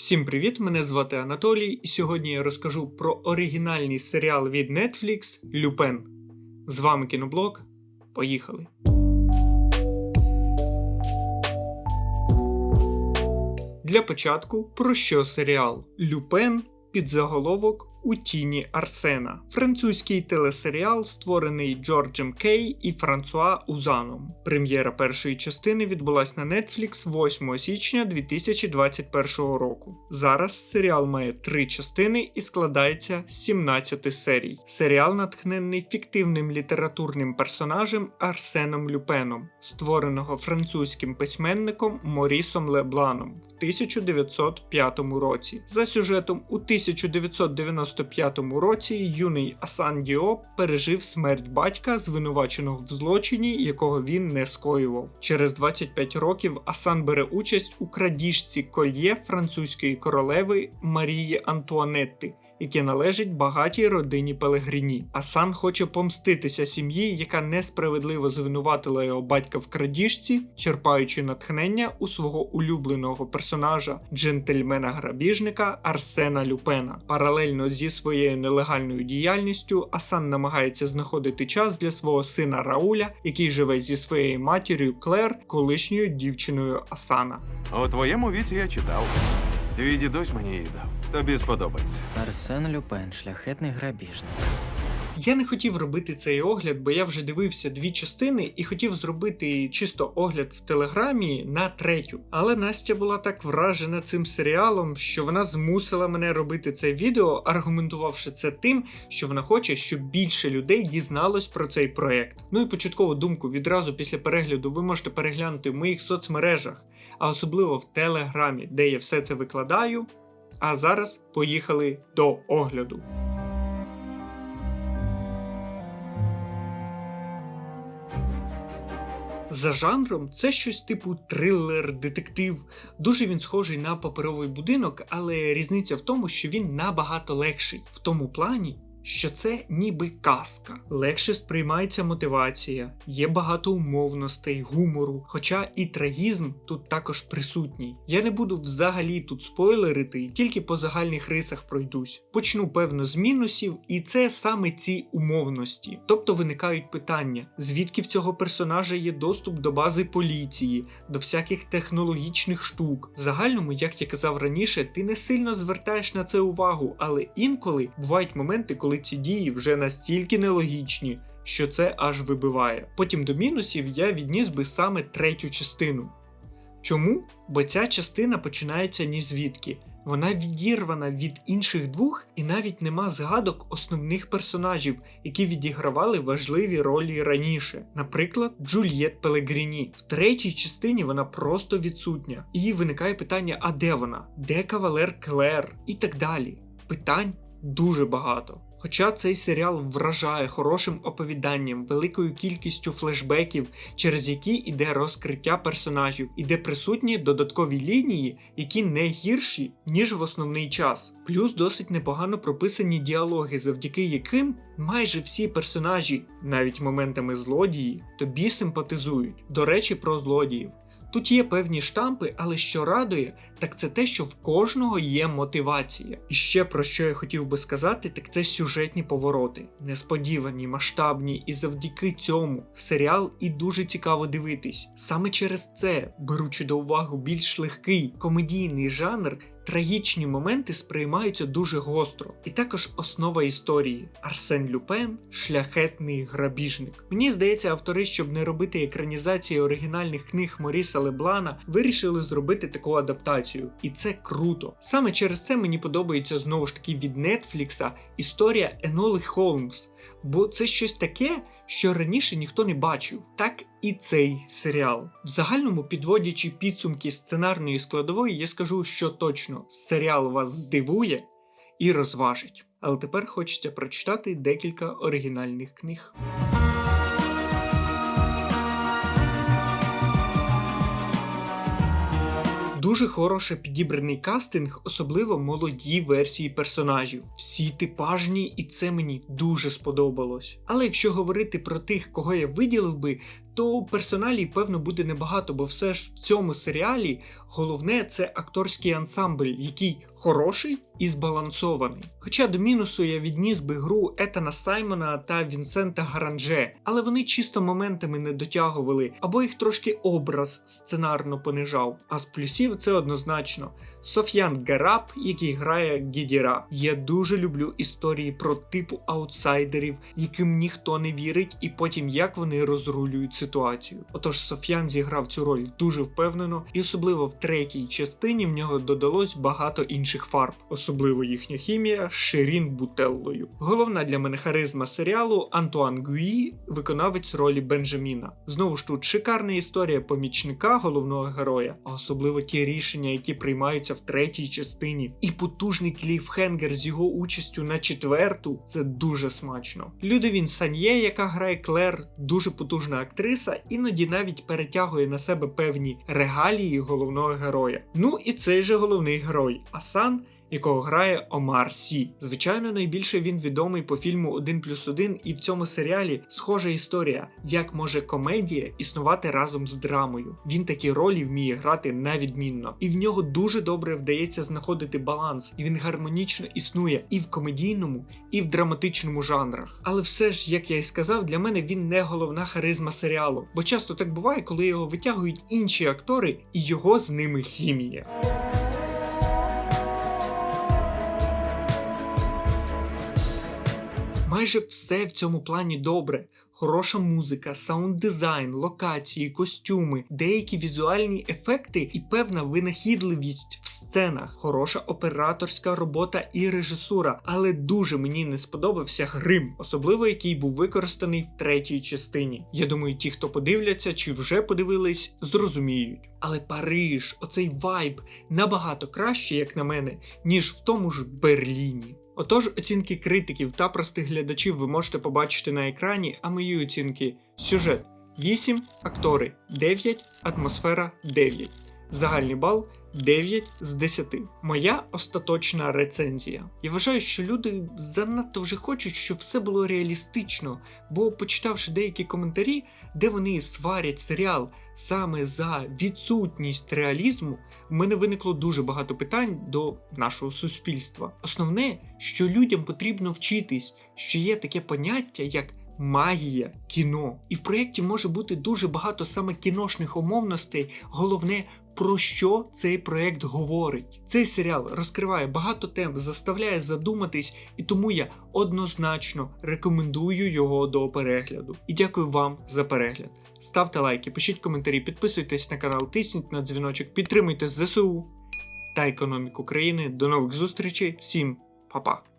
Всім привіт! Мене звати Анатолій, і сьогодні я розкажу про оригінальний серіал від Netflix Люпен. З вами кіноблог. Поїхали! Для початку про що серіал Люпен під заголовок у тіні Арсена, французький телесеріал, створений Джорджем Кей і Франсуа Узаном. Прем'єра першої частини відбулась на Netflix 8 січня 2021 року. Зараз серіал має три частини і складається з 17 серій. Серіал натхнений фіктивним літературним персонажем Арсеном Люпеном, створеного французьким письменником Морісом Лебланом в 1905 році. За сюжетом у 1990 1995 році юний Асан Діоп пережив смерть батька, звинуваченого в злочині, якого він не скоював. Через 25 років Асан бере участь у крадіжці кольє французької королеви Марії Антуанетти яке належить багатій родині Пелегріні. Асан хоче помститися сім'ї, яка несправедливо звинуватила його батька в крадіжці, черпаючи натхнення у свого улюбленого персонажа, джентльмена-грабіжника Арсена Люпена. Паралельно зі своєю нелегальною діяльністю Асан намагається знаходити час для свого сина Рауля, який живе зі своєю матір'ю Клер, колишньою дівчиною Асана. У твоєму віці я читав. Твій дідусь мені її дав. Тобі сподобається. Арсен Люпен, шляхетний грабіжник. Я не хотів робити цей огляд, бо я вже дивився дві частини і хотів зробити чисто огляд в телеграмі на третю. Але Настя була так вражена цим серіалом, що вона змусила мене робити це відео, аргументувавши це тим, що вона хоче, щоб більше людей дізналось про цей проект. Ну і початкову думку відразу після перегляду ви можете переглянути в моїх соцмережах, а особливо в телеграмі, де я все це викладаю. А зараз поїхали до огляду. За жанром це щось типу трилер, детектив. Дуже він схожий на паперовий будинок, але різниця в тому, що він набагато легший в тому плані, що це ніби казка. Легше сприймається мотивація, є багато умовностей, гумору, хоча і трагізм тут також присутній. Я не буду взагалі тут спойлерити, тільки по загальних рисах пройдусь. Почну певно з мінусів, і це саме ці умовності. Тобто виникають питання, звідки в цього персонажа є доступ до бази поліції, до всяких технологічних штук. В загальному, як я казав раніше, ти не сильно звертаєш на це увагу, але інколи бувають моменти, коли ці дії вже настільки нелогічні, що це аж вибиває. Потім до мінусів я відніс би саме третю частину. Чому? Бо ця частина починається ні звідки. Вона відірвана від інших двох, і навіть нема згадок основних персонажів, які відігравали важливі ролі раніше. Наприклад, Джульєт Пелегріні. В третій частині вона просто відсутня. І виникає питання: а де вона? Де кавалер Клер? І так далі. Питань дуже багато. Хоча цей серіал вражає хорошим оповіданням, великою кількістю флешбеків, через які йде розкриття персонажів, і де присутні додаткові лінії, які не гірші, ніж в основний час. Плюс досить непогано прописані діалоги, завдяки яким майже всі персонажі, навіть моментами злодії, тобі симпатизують. До речі, про злодіїв. Тут є певні штампи, але що радує, так це те, що в кожного є мотивація. І ще про що я хотів би сказати, так це сюжетні повороти, несподівані, масштабні, і завдяки цьому серіал і дуже цікаво дивитись. Саме через це, беручи до уваги більш легкий комедійний жанр, Трагічні моменти сприймаються дуже гостро, і також основа історії Арсен Люпен шляхетний грабіжник. Мені здається, автори, щоб не робити екранізації оригінальних книг Моріса Леблана, вирішили зробити таку адаптацію, і це круто. Саме через це мені подобається знову ж таки від Нетфлікса історія Еноли Холмс, бо це щось таке що раніше ніхто не бачив, так і цей серіал. В загальному, підводячи підсумки сценарної складової, я скажу, що точно серіал вас здивує і розважить. Але тепер хочеться прочитати декілька оригінальних книг. Дуже хороше підібраний кастинг, особливо молоді версії персонажів. Всі типажні, і це мені дуже сподобалось. Але якщо говорити про тих, кого я виділив би, то персоналій, певно, буде небагато, бо все ж в цьому серіалі головне це акторський ансамбль, який хороший і збалансований. Хоча до мінусу я відніс би гру Етана Саймона та Вінсента Гаранже, але вони чисто моментами не дотягували, або їх трошки образ сценарно понижав. А з плюсів це однозначно. Соф'ян Гараб, який грає Гідіра. Я дуже люблю історії про типу аутсайдерів, яким ніхто не вірить, і потім як вони розрулюють ситуацію. Отож, Соф'ян зіграв цю роль дуже впевнено, і особливо в третій частині в нього додалось багато інших фарб, особливо їхня хімія Ширін Бутеллою. Головна для мене харизма серіалу Антуан Гуї, виконавець ролі Бенджаміна. Знову ж тут шикарна історія помічника головного героя, а особливо ті рішення, які приймаються в третій частині, і потужний кліфхенгер з його участю на четверту це дуже смачно. Людовін Сан'є, яка грає Клер, дуже потужна актриса, іноді навіть перетягує на себе певні регалії головного героя. Ну і цей же головний герой Асан. Якого грає Омар Сі. Звичайно, найбільше він відомий по фільму 1 плюс 1, і в цьому серіалі схожа історія, як може комедія існувати разом з драмою. Він такі ролі вміє грати навідмінно, і в нього дуже добре вдається знаходити баланс, і він гармонічно існує і в комедійному, і в драматичному жанрах. Але все ж, як я і сказав, для мене він не головна харизма серіалу, бо часто так буває, коли його витягують інші актори, і його з ними хімія. Майже все в цьому плані добре. Хороша музика, саунд-дизайн, локації, костюми, деякі візуальні ефекти і певна винахідливість в сценах, хороша операторська робота і режисура. Але дуже мені не сподобався грим, особливо який був використаний в третій частині. Я думаю, ті, хто подивляться чи вже подивились, зрозуміють. Але Париж, оцей вайб набагато краще, як на мене, ніж в тому ж Берліні. Отож, оцінки критиків та простих глядачів ви можете побачити на екрані, а мої оцінки сюжет 8, актори 9, атмосфера 9. Загальний бал 9 з 10. Моя остаточна рецензія. Я вважаю, що люди занадто вже хочуть, щоб все було реалістично, бо почитавши деякі коментарі, де вони сварять серіал саме за відсутність реалізму, в мене виникло дуже багато питань до нашого суспільства. Основне, що людям потрібно вчитись, що є таке поняття, як магія кіно. І в проєкті може бути дуже багато саме кіношних умовностей. Головне, про що цей проєкт говорить. Цей серіал розкриває багато тем, заставляє задуматись, і тому я однозначно рекомендую його до перегляду. І дякую вам за перегляд. Ставте лайки, пишіть коментарі, підписуйтесь на канал, тисніть на дзвіночок, підтримуйте ЗСУ та економіку країни. До нових зустрічей, всім па-па!